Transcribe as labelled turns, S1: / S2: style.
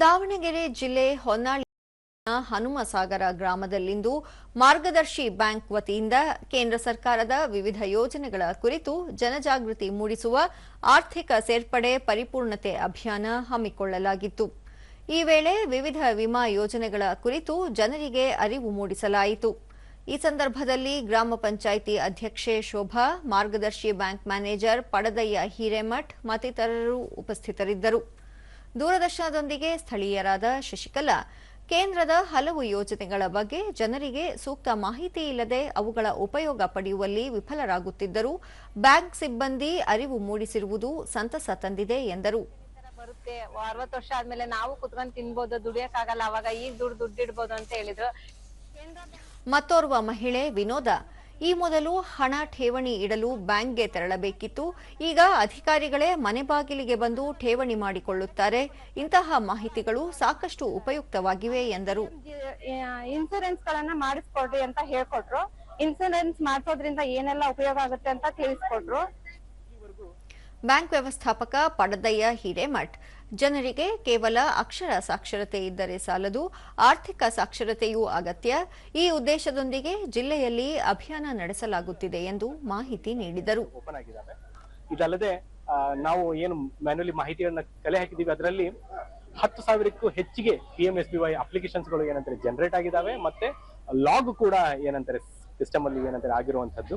S1: ದಾವಣಗೆರೆ ಜಿಲ್ಲೆ ಹೊನ್ನಾಳಿ ಹನುಮಸಾಗರ ಗ್ರಾಮದಲ್ಲಿಂದು ಮಾರ್ಗದರ್ಶಿ ಬ್ಯಾಂಕ್ ವತಿಯಿಂದ ಕೇಂದ್ರ ಸರ್ಕಾರದ ವಿವಿಧ ಯೋಜನೆಗಳ ಕುರಿತು ಜನಜಾಗೃತಿ ಮೂಡಿಸುವ ಆರ್ಥಿಕ ಸೇರ್ಪಡೆ ಪರಿಪೂರ್ಣತೆ ಅಭಿಯಾನ ಹಮ್ಮಿಕೊಳ್ಳಲಾಗಿತ್ತು. ಈ ವೇಳೆ ವಿವಿಧ ವಿಮಾ ಯೋಜನೆಗಳ ಕುರಿತು ಜನರಿಗೆ ಅರಿವು ಮೂಡಿಸಲಾಯಿತು. ಈ ಸಂದರ್ಭದಲ್ಲಿ ಗ್ರಾಮ ಪಂಚಾಯಿತಿ ಅಧ್ಯಕ್ಷೆ ಶೋಭಾ, ಮಾರ್ಗದರ್ಶಿ ಬ್ಯಾಂಕ್ ಮ್ಯಾನೇಜರ್ ಪಡದಯ್ಯ ಹಿರೇಮಠ್ ಮತ್ತಿತರರು ಉಪಸ್ಥಿತರಿದ್ದರು. ದೂರದರ್ಶನದೊಂದಿಗೆ ಸ್ಥಳೀಯರಾದ ಶಶಿಕಲಾ ಕೇಂದ್ರದ ಹಲವು ಯೋಜನೆಗಳ ಬಗ್ಗೆ ಜನರಿಗೆ ಸೂಕ್ತ ಮಾಹಿತಿ ಇಲ್ಲದೆ ಅವುಗಳ ಉಪಯೋಗ ಪಡೆಯುವಲ್ಲಿ ವಿಫಲರಾಗುತ್ತಿದ್ದರು ಬ್ಯಾಂಕ್ ಸಿಬ್ಬಂದಿ ಅರಿವು ಮೂಡಿಸಿರುವುದು ಸಂತಸ ತಂದಿದೆ ಎಂದರು.
S2: ಬರುತ್ತೆ. ಅರವತ್ತು ವರ್ಷ ಆದ್ಮೇಲೆ ನಾವು ಕುತ್ಕೊಂಡು ತಿನ್ಬೋದು ದುಡಿಯಕ್ಕಾಗಲ್ಲ. ಅವಾಗ ಈಗ ದುಡ್ಡು ದುಡ್ಡಿಡ್ಬೋದು ಅಂತ ಹೇಳಿದ್ರು.
S1: ಮತ್ತೋರ್ವ ಮಹಿಳೆ ವಿನೋದ ಈ ಮೊದಲು ಹಣ ಠೇವಣಿ ಇಡಲು ಬ್ಯಾಂಕ್ಗೆ ತೆರಳಬೇಕಿತ್ತು. ಈಗ ಅಧಿಕಾರಿಗಳೇ ಮನೆ ಬಾಗಿಲಿಗೆ ಬಂದು ಠೇವಣಿ ಮಾಡಿಕೊಳ್ಳುತ್ತಾರೆ. ಇಂತಹ ಮಾಹಿತಿಗಳು ಸಾಕಷ್ಟು ಉಪಯುಕ್ತವಾಗಿವೆ ಎಂದರು.
S2: ಇನ್ಸೂರೆನ್ಸ್ ಗಳನ್ನ ಮಾಡಿಸ್ಕೊಡ್ರಿ ಅಂತ ಹೇಳ್ಕೊಟ್ರು. ಇನ್ಸೂರೆನ್ಸ್ ಮಾಡಿಸೋದ್ರಿಂದ ಏನೆಲ್ಲ ಉಪಯೋಗ ಆಗುತ್ತೆ ಅಂತ ತಿಳಿಸ್ಕೊಟ್ರು.
S1: ಬ್ಯಾಂಕ್ ವ್ಯವಸ್ಥಾಪಕ ಪಡದಯ್ಯ ಹಿರೇಮಠ್. ಜನರಿಗೆ ಕೇವಲ ಅಕ್ಷರ ಸಾಕ್ಷರತೆ ಇದ್ದರೆ ಸಾಲದು, ಆರ್ಥಿಕ ಸಾಕ್ಷರತೆಯೂ ಅಗತ್ಯ. ಈ ಉದ್ದೇಶದೊಂದಿಗೆ ಜಿಲ್ಲೆಯಲ್ಲಿ ಅಭಿಯಾನ ನಡೆಸಲಾಗುತ್ತಿದೆ ಎಂದು ಮಾಹಿತಿ ನೀಡಿದರು.
S3: ಇದಲ್ಲದೆ ನಾವು ಏನು ಮ್ಯಾನ್ಯಲಿ ಮಾಹಿತಿಗಳನ್ನ ಕಲೆ ಹಾಕಿದೀವಿ ಅದರಲ್ಲಿ ಹತ್ತು ಸಾವಿರಕ್ಕೂ ಹೆಚ್ಚಿಗೆ P M S B Y ಅಪ್ಲಿಕೇಶನ್ಸ್ಗಳು ಏನಂತಾರೆ ಜನರೇಟ್ ಆಗಿದ್ದಾವೆ, ಮತ್ತೆ ಲಾಗ್ ಕೂಡ ಏನಂತಾರೆ ಸಿಸ್ಟಮ್ ಅಲ್ಲಿ ಏನಂತಾರೆ ಆಗಿರುವಂತದ್ದು